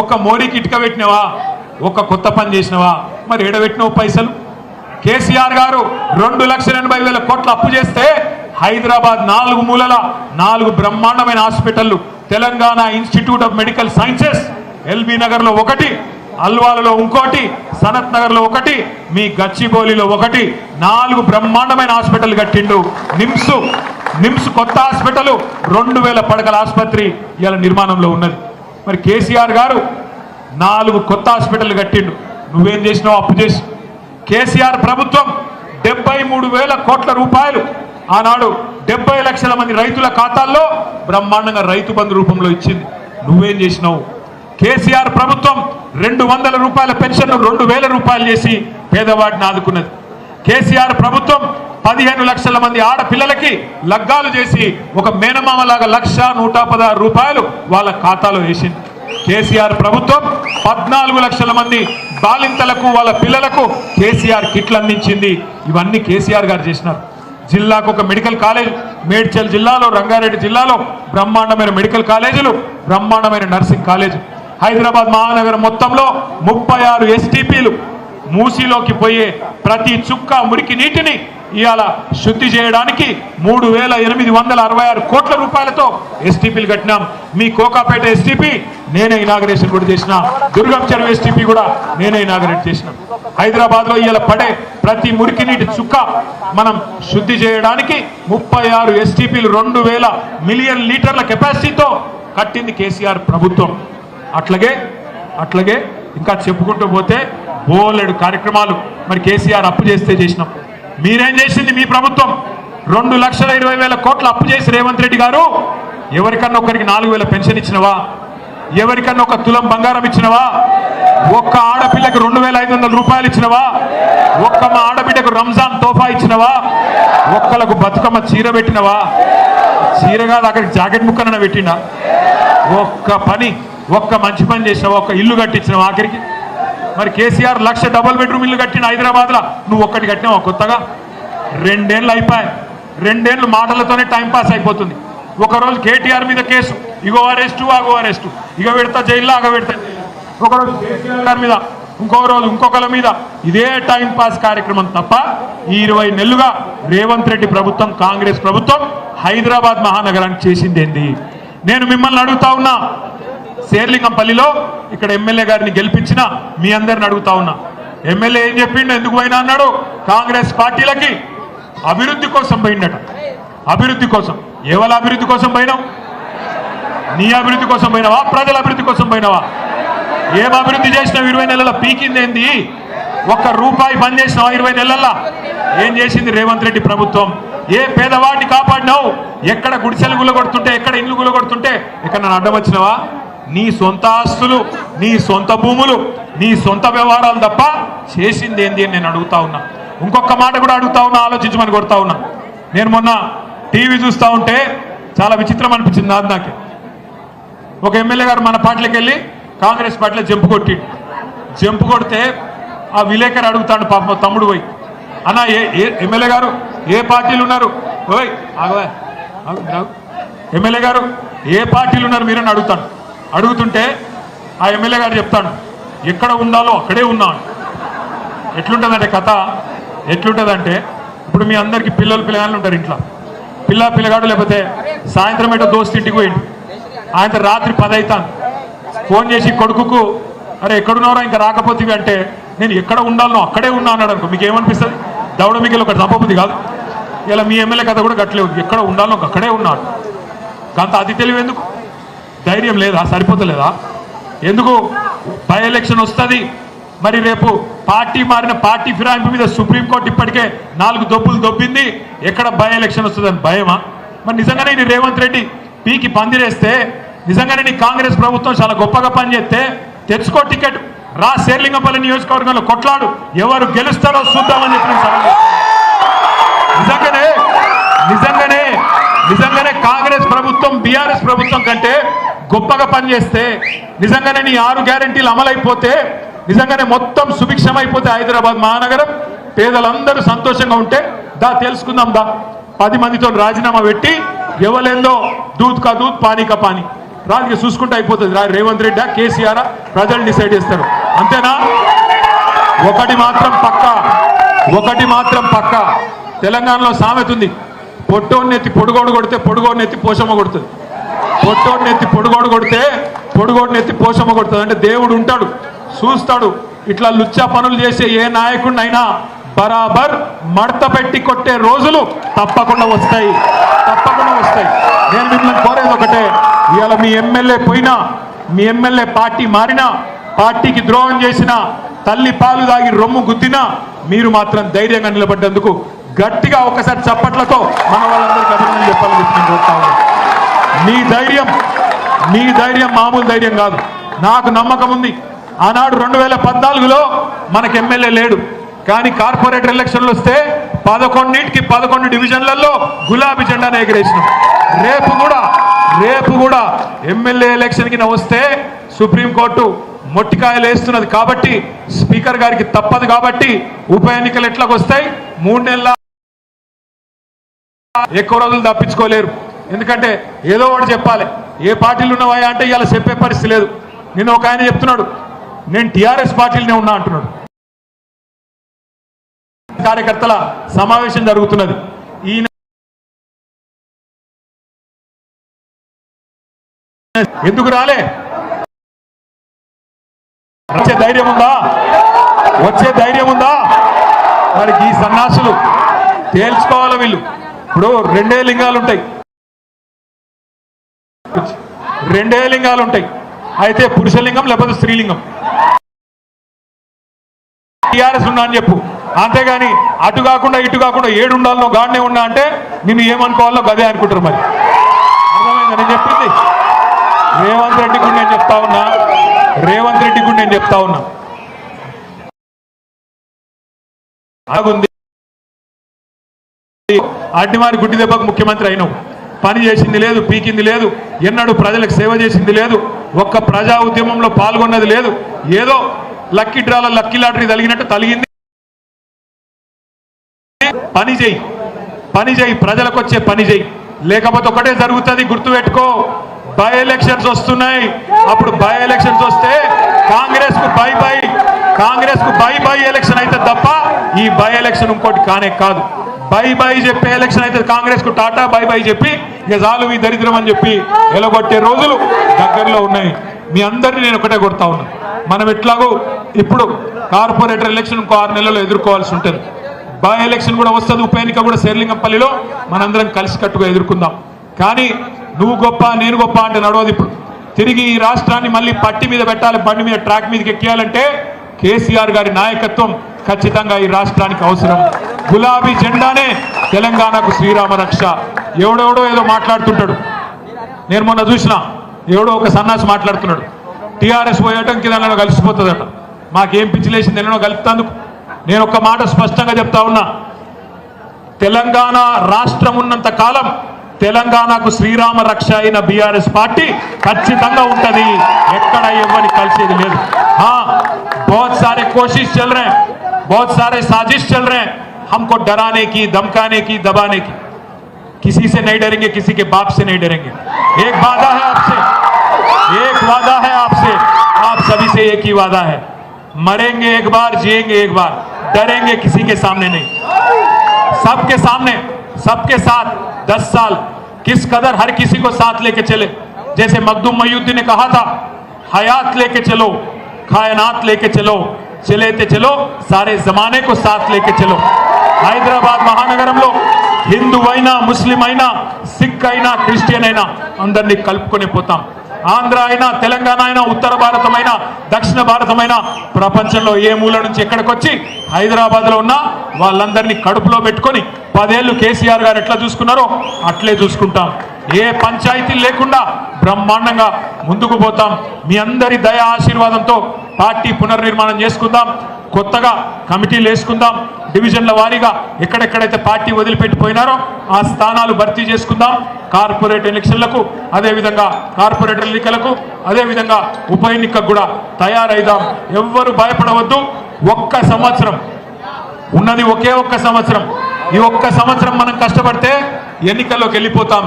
ఒక్క మోడీకి ఇటుక పెట్టినవా? ఒక్క కొత్త పని చేసినవా? మరి ఎడబెట్టినవు పైసలు? కేసీఆర్ గారు రెండు లక్షల ఎనభై వేల కోట్లు అప్పు చేస్తే హైదరాబాద్ నాలుగు మూలల నాలుగు బ్రహ్మాండమైన హాస్పిటళ్ళు Telangana institute of medical sciences LB నగర్లో ఒకటి అల్వాలలో ఇంకోటి సనత్ నగర్లో ఒకటి మీ గచ్చిబౌలిలో ఒకటి నాలుగు బ్రహ్మాండమైన హాస్పిటల్ కట్టిండు. నిమ్స్ నిమ్స్ కొత్త హాస్పిటల్ రెండు వేల పడకల ఆసుపత్రి ఇవాళ నిర్మాణంలో ఉన్నది. మరి కేసీఆర్ గారు నాలుగు కొత్త హాస్పిటల్ కట్టిండు. నువ్వేం చేసినావు? అప్పు చేసి. కేసీఆర్ ప్రభుత్వం డెబ్బై మూడు వేల కోట్ల రూపాయలు ఆనాడు డెబ్బై లక్షల మంది రైతుల ఖాతాల్లో బ్రహ్మాండంగా రైతు బంధు రూపంలో ఇచ్చింది. నువ్వేం చేసినావు? కేసీఆర్ ప్రభుత్వం రెండు వందల రూపాయల పెన్షన్ రెండు వేల రూపాయలు చేసి పేదవాడిని ఆదుకున్నది. కేసీఆర్ ప్రభుత్వం పదిహేను లక్షల మంది ఆడపిల్లలకి లగ్గాలు చేసి ఒక మేనమామలాగా లక్ష నూట పదహారు రూపాయలు వాళ్ళ ఖాతాలో వేసింది. కేసీఆర్ ప్రభుత్వం పద్నాలుగు లక్షల మంది బాలింతలకు వాళ్ళ పిల్లలకు కేసీఆర్ కిట్లు అందించింది. ఇవన్నీ కేసీఆర్ గారు చేసినారు. జిల్లాకు ఒక మెడికల్ కాలేజ్ మేడ్చల్ జిల్లాలో రంగారెడ్డి జిల్లాలో బ్రహ్మాండమైన మెడికల్ కాలేజీలు బ్రహ్మాండమైన నర్సింగ్ కాలేజ్. హైదరాబాద్ మహానగరం మొత్తంలో ముప్పై ఆరు ఎస్టీపీలు మూసీలోకి పోయే ప్రతి చుక్క మురికి నీటిని ఇవాళ శుద్ధి చేయడానికి మూడు వేల ఎనిమిది వందల అరవై ఆరు కోట్ల రూపాయలతో ఎస్టీపీలు కట్టినాం. మీ కోకాపేట ఎస్టీపీ నేనే ఇనాగరేషన్ కూడా చేసిన. దుర్గం చెరువు ఎస్టీపీ కూడా నేనే ఇనాగరేట్ చేసిన. హైదరాబాద్లో ఇవాళ పడే ప్రతి మురికి నీటి చుక్క మనం శుద్ధి చేయడానికి ముప్పై ఆరు ఎస్టీపీలు రెండు వేల మిలియన్ లీటర్ల కెపాసిటీతో కట్టింది కేసీఆర్ ప్రభుత్వం. అట్లాగే అట్లాగే ఇంకా చెప్పుకుంటూ పోతే బోలెడు కార్యక్రమాలు మరి కేసీఆర్ అప్పు చేస్తే చేసినాం. మీరేం చేసింది మీ ప్రభుత్వం? రెండు లక్షల ఇరవై వేల కోట్లు అప్పు చేసి రేవంత్ రెడ్డి గారు ఎవరికన్నా ఒకరికి నాలుగు వేల పెన్షన్ ఇచ్చినవా? ఎవరికన్నా ఒక తులం బంగారం ఇచ్చినవా? ఒక్క ఆడపిల్లకి రెండు వేల ఐదు వందల రూపాయలు ఇచ్చినవా? ఒక్క మా ఆడబిడ్డకు రంజాన్ తోఫా ఇచ్చినవా? ఒక్కలకు బతుకమ్మ చీర పెట్టినవా? చీర కాదు అక్కడికి జాకెట్ ముక్కన పెట్టినా ఒక్క పని ఒక్క మంచి పని చేసినవా? ఒక్క ఇల్లు కట్టించినవా? ఆఖరికి మరి కేసీఆర్ లక్ష డబల్ బెడ్రూమ్ ఇల్లు కట్టిన హైదరాబాద్లో నువ్వు ఒక్కటి కట్టినావు? కొత్తగా? రెండేళ్ళు అయిపోయాయి. రెండేళ్ళు మాటలతోనే టైంపాస్ అయిపోతుంది. ఒకరోజు కేటీఆర్ మీద కేసు. ఇగో అరెస్టు అగో అరెస్టు. ఇక పెడతా జైల్లో అగ పెడతా ఒకరోజు కేసీఆర్ మీద ఇంకో రోజు ఇంకొకరి మీద ఇదే టైంపాస్ కార్యక్రమం తప్ప ఈ ఇరవై నెలలుగా రేవంత్ రెడ్డి ప్రభుత్వం కాంగ్రెస్ ప్రభుత్వం హైదరాబాద్ మహానగరానికి చేసింది ఏంది? నేను మిమ్మల్ని అడుగుతా ఉన్నా శేర్లింగంపల్లిలో ఇక్కడ ఎమ్మెల్యే గారిని గెలిపించిన మీ అందరిని అడుగుతా ఉన్నా. ఎమ్మెల్యే ఏం చెప్పిండు? ఎందుకు పోయినా అన్నాడు? కాంగ్రెస్ పార్టీలకి అభివృద్ధి కోసం పోయిండట. అభివృద్ధి కోసం. ఎవరి అభివృద్ధి కోసం పోయినావు? నీ అభివృద్ధి కోసం పోయినావా? ప్రజల అభివృద్ధి కోసం పోయినావా? ఏం అభివృద్ధి చేసినావు ఇరవై నెలల పీకింది ఏంది ఒక్క రూపాయి బంద్ చేసినావా ఇరవై నెలల్లో? ఏం చేసింది రేవంత్ రెడ్డి ప్రభుత్వం? ఏ పేదవాడిని కాపాడినావు? ఎక్కడ గుడిసెలు గుల్లగొడుతుంటే ఎక్కడ ఇల్లు గుల్లగొడుతుంటే ఎక్కడ నన్ను అడ్డం వచ్చినావా? నీ సొంత ఆస్తులు నీ సొంత భూములు నీ సొంత వ్యవహారాలు తప్ప చేసింది ఏంది అని నేను అడుగుతా ఉన్నా. ఇంకొక మాట కూడా అడుగుతా ఉన్నా ఆలోచించమని కొడతా ఉన్నా. నేను మొన్న టీవీ చూస్తూ ఉంటే చాలా విచిత్రం అనిపించింది నాది నాకు. ఒక ఎమ్మెల్యే గారు మన పార్టీలకు వెళ్ళి కాంగ్రెస్ పార్టీలో జంపు కొట్టి జంపు కొడితే ఆ విలేకరు అడుగుతాడు పాప తమ్ముడు పోయి. అన్న ఏ ఏ ఎమ్మెల్యే గారు ఏ పార్టీలు ఉన్నారు? ఓయ్ ఆగవా ఎమ్మెల్యే గారు ఏ పార్టీలు ఉన్నారు? మీరని అడుగుతాను. అడుగుతుంటే ఆ ఎమ్మెల్యే గారు చెప్తాడు ఎక్కడ ఉండాలో అక్కడే ఉన్నాను ఎట్లుంటుందంటే కథ ఎట్లుంటుందంటే ఇప్పుడు మీ అందరికి పిల్లలు పిల్లగాళ్ళు ఉంటారు ఇంట్లో. పిల్ల పిల్లగాడు లేకపోతే సాయంత్రం ఏటో దోస్తు ఇంటికి పోయిండు. ఆయన రాత్రి పది అవుతాను ఫోన్ చేసి కొడుకుకు అరే ఎక్కడున్నారో ఇంకా రాకపోతే అంటే నేను ఎక్కడ ఉండాలనో అక్కడే ఉన్నా అన్నాడు అనుకో మీకు ఏమనిపిస్తుంది దౌడ మీకు ఒకటి తప్పబుద్ధి కాదు. ఇలా మీ ఎమ్మెల్యే కథ కూడా కట్టలేదు ఎక్కడ ఉండాలో అక్కడే ఉన్నాడు కాంత అది తెలివి ఎందుకు? ధైర్యం లేదా? సరిపోతలేదా? ఎందుకు? బై ఎలక్షన్ వస్తుంది. మరి రేపు పార్టీ మారిన పార్టీ ఫిరాయింపు మీద సుప్రీంకోర్టు ఇప్పటికే నాలుగు దొబ్బులు దొబ్బింది. ఎక్కడ బై ఎలక్షన్ వస్తుందని భయమా? మరి నిజంగానే నీ రేవంత్ రెడ్డి పీకి పందిరేస్తే నిజంగానే నీ కాంగ్రెస్ ప్రభుత్వం చాలా గొప్పగా పనిచేస్తే తెచ్చుకో టికెట్. రా శేర్లింగపల్లి నియోజకవర్గంలో కొట్లాడు. ఎవరు గెలుస్తారో చూద్దామని చెప్పి నిజంగానే నిజంగానే నిజంగానే కాంగ్రెస్ ప్రభుత్వం బీఆర్ఎస్ ప్రభుత్వం కంటే గొప్పగా పనిచేస్తే నిజంగానే నీ ఆరు గ్యారంటీలు అమలైపోతే నిజంగానే మొత్తం సుభిక్షమైపోతే హైదరాబాద్ మహానగరం. పేదలందరూ సంతోషంగా ఉంటే దా తెలుసుకుందాం దా. పది మందితో రాజీనామా పెట్టి ఎవలేందో దూత్ కా దూత్ పానీ కా పానీ. రాజకీయ చూసుకుంటే అయిపోతుంది. రా- రేవంత్ రెడ్డి కేసీఆర్ ప్రజలు డిసైడ్ చేస్తారు. అంతేనా? ఒకటి మాత్రం పక్క. ఒకటి మాత్రం పక్క. తెలంగాణలో సామెత ఉంది. పొట్టోడిని ఎత్తి పొడుగోడు కొడితే పొడుగోడిని ఎత్తి పోషమ్మ కొడుతుంది. పొట్టోడిని ఎత్తి పొడుగోడు కొడితే పొడుగోడిని ఎత్తి పోషమ్మ కొడుతుంది. అంటే దేవుడు ఉంటాడు చూస్తాడు. ఇట్లా లుచ్చా పనులు చేసే ఏ నాయకుడినైనా బరాబర్ మడత పెట్టి కొట్టే రోజులు తప్పకుండా వస్తాయి. తప్పకుండా వస్తాయి. నేను మిమ్మల్ని కోరేది ఒకటే ఇవాళ మీ ఎమ్మెల్యే పోయినా మీ ఎమ్మెల్యే పార్టీ మారినా పార్టీకి ద్రోహం చేసిన తల్లి పాలు దాగి రొమ్ము గుద్దినా మీరు మాత్రం ధైర్యంగా నిలబడ్డందుకు గట్టిగా ఒకసారి చప్పట్లతో మన వాళ్ళందరికీ అభినందనలు చెప్పాలని చెప్పి నేను నీ మీ ధైర్యం మీ ధైర్యం మామూలు ధైర్యం కాదు. నాకు నమ్మకం ఉంది. ఆనాడు రెండు వేల పద్నాలుగులో మనకు ఎమ్మెల్యే లేడు. కానీ కార్పొరేట్ ఎలక్షన్లు వస్తే పదకొండింటికి పదకొండు డివిజన్లలో గులాబీ జెండాను ఎగిరేసినాం. రేపు కూడా రేపు కూడా ఎమ్మెల్యే ఎలక్షన్కి వస్తే సుప్రీంకోర్టు మొట్టికాయలు వేస్తున్నది కాబట్టి స్పీకర్ గారికి తప్పదు కాబట్టి ఉప ఎన్నికలు ఎట్లాగొస్తాయి? వస్తాయి మూడు నెలల ఎక్కువ రోజులు తప్పించుకోలేరు. ఎందుకంటే ఏదో ఒకటి చెప్పాలి. ఏ పార్టీలు ఉన్నావా అంటే ఇలా చెప్పే పరిస్థితి లేదు. నేను ఒక ఆయన చెప్తున్నాడు నేను టిఆర్ఎస్ పార్టీలనే ఉన్నా అంటున్నాడు. కార్యకర్తల సమావేశం జరుగుతున్నది. ఈయన ఎందుకు రాలే? వచ్చే ధైర్యం ఉందా? వచ్చే ధైర్యం ఉందా? మరి ఈ సన్నాసులు తేల్చుకోవాలి వీళ్ళు? ఇప్పుడు రెండే లింగాలు ఉంటాయి రెండే లింగాలు ఉంటాయి అయితే పురుషలింగం లేకపోతే స్త్రీలింగం. టీఆర్ఎస్ ఉన్నా అని చెప్పు. అంతేగాని అటు కాకుండా ఇటు కాకుండా ఏడు ఉండాలనో గాడినే ఉన్నా అంటే నిన్ను ఏమనుకోవాలో గదే అనుకుంటారు మరి. అర్థమైందా? నేను చెప్పింది. రేవంత్ రెడ్డి గుడి నేను చెప్తా ఉన్నా. రేవంత్ రెడ్డి గుడి నేను చెప్తా ఉన్నా. అలాగుంది అడ్డిమారి గుడ్డి దెబ్బకు ముఖ్యమంత్రి అయినావు. పని చేసింది లేదు పీకింది లేదు ఎన్నడూ ప్రజలకు సేవ చేసింది లేదు ఒక్క ప్రజా ఉద్యమంలో పాల్గొన్నది లేదు ఏదో లక్కీ డ్రాల లక్కీ లాటరీ తలిగినట్టు తలిగింది పని చేయి పని చేయి ప్రజలకు వచ్చే పని చేయి. లేకపోతే ఒకటే జరుగుతుంది గుర్తుపెట్టుకో. బై ఎలక్షన్స్ వస్తున్నాయి. అప్పుడు బై ఎలక్షన్స్ వస్తే కాంగ్రెస్కు బై బై కాంగ్రెస్కు బై బై ఎలక్షన్ అయితే తప్ప ఈ బై ఎలక్షన్ ఇంకోటి కానే కాదు. బై బై చెప్పే ఎలక్షన్ అయితే కాంగ్రెస్కు టాటా బై బై చెప్పి ఇక చాలు మీ దరిద్రం అని చెప్పి ఎలగొట్టే రోజులు దగ్గరలో ఉన్నాయి. మీ అందరినీ నేను ఒకటే కొడతా ఉన్నా. మనం ఎట్లాగో ఇప్పుడు కార్పొరేటర్ ఎలక్షన్ ఇంకో ఆరు నెలల్లో ఎదుర్కోవాల్సి ఉంటుంది. బై ఎలక్షన్ కూడా వస్తుంది ఉప ఎన్నిక కూడా శేర్లింగంపల్లిలో మనందరం కలిసికట్టుగా ఎదుర్కొందాం. కానీ నువ్వు గొప్ప నేను గొప్ప అంటే నడవదు ఇప్పుడు. తిరిగి ఈ రాష్ట్రాన్ని మళ్ళీ పట్టి మీద పెట్టాలి బండి మీద ట్రాక్ మీదకి ఎక్కియాలంటే కేసీఆర్ గారి నాయకత్వం ఖచ్చితంగా ఈ రాష్ట్రానికి అవసరం. గులాబీ జెండానే తెలంగాణకు శ్రీరామ రక్ష. ఎవడెవడో ఏదో మాట్లాడుతుంటాడు. నేను మొన్న చూసిన ఎవడో ఒక సన్నాసి మాట్లాడుతున్నాడు. టీఆర్ఎస్ పోయటం కింద నన్ను కలిసిపోతుందట. మాకేం పిచ్చిలేసింది ఎన్నో కలుపుతందుకు. నేను ఒక మాట స్పష్టంగా చెప్తా ఉన్నా. తెలంగాణ రాష్ట్రం ఉన్నంత కాలం తెలంగాణకు శ్రీరామ రక్ష అయిన బీఆర్ఎస్ పార్టీ ఖచ్చితంగా ఉంటది ఎక్కడ ఎవరిని కలిసేది లేదు हाँ बहुत सारे कोशिश चल रहे हैं बहुत सारे साजिश चल रहे हैं हमको डराने की धमकाने की दबाने की किसी से नहीं डरेंगे किसी के बाप से नहीं डरेंगे एक वादा है आपसे एक वादा है आपसे आप सभी से एक ही वादा है मरेंगे एक बार जिएंगे एक बार डरेंगे किसी के सामने नहीं सबके सामने सबके साथ दस साल किस कदर हर किसी को साथ लेके चले जैसे मखदूम मयूद्दीन ने कहा था हयात लेके चलो कायनात लेके चलो चले ते चलो सारे जमाने को साथ लेके चलो హైదరాబాద్ మహానగరంలో హిందూ అయినా ముస్లిం అయినా సిక్ అయినా క్రిస్టియన్ అయినా అందరినీ కలుపుకొని పోతాం ఆంధ్ర అయినా తెలంగాణ అయినా ఉత్తర భారతమైన దక్షిణ భారతమైన ప్రపంచంలో ఏ మూల నుంచి ఎక్కడికొచ్చి హైదరాబాద్లో హైదరాబాద్లో ఉన్న వాళ్ళందరినీ కడుపులో పెట్టుకొని పదేళ్ళు కేసీఆర్ గారు ఎట్లా చూసుకున్నారో అట్లే చూసుకుంటాం. ఏ పంచాయతీ లేకుండా బ్రహ్మాండంగా ముందుకు పోతాం. మీ అందరి దయ ఆశీర్వాదంతో పార్టీ పునర్నిర్మాణం చేసుకుందాం. కొత్తగా కమిటీలు వేసుకుందాం. డివిజన్ల వారీగా ఎక్కడెక్కడైతే పార్టీ వదిలిపెట్టిపోయినారో ఆ స్థానాలు భర్తీ చేసుకుందాం. కార్పొరేట్ ఎన్నికలకు అదేవిధంగా కార్పొరేటర్ ఎన్నికలకు అదేవిధంగా ఉప ఎన్నికకు కూడా తయారైదాం. ఎవ్వరు భయపడవద్దు. ఒక్క సంవత్సరం ఉన్నది ఒకే ఒక్క సంవత్సరం. ఈ ఒక్క సంవత్సరం మనం కష్టపడితే ఎన్నికల్లోకి వెళ్ళిపోతాం.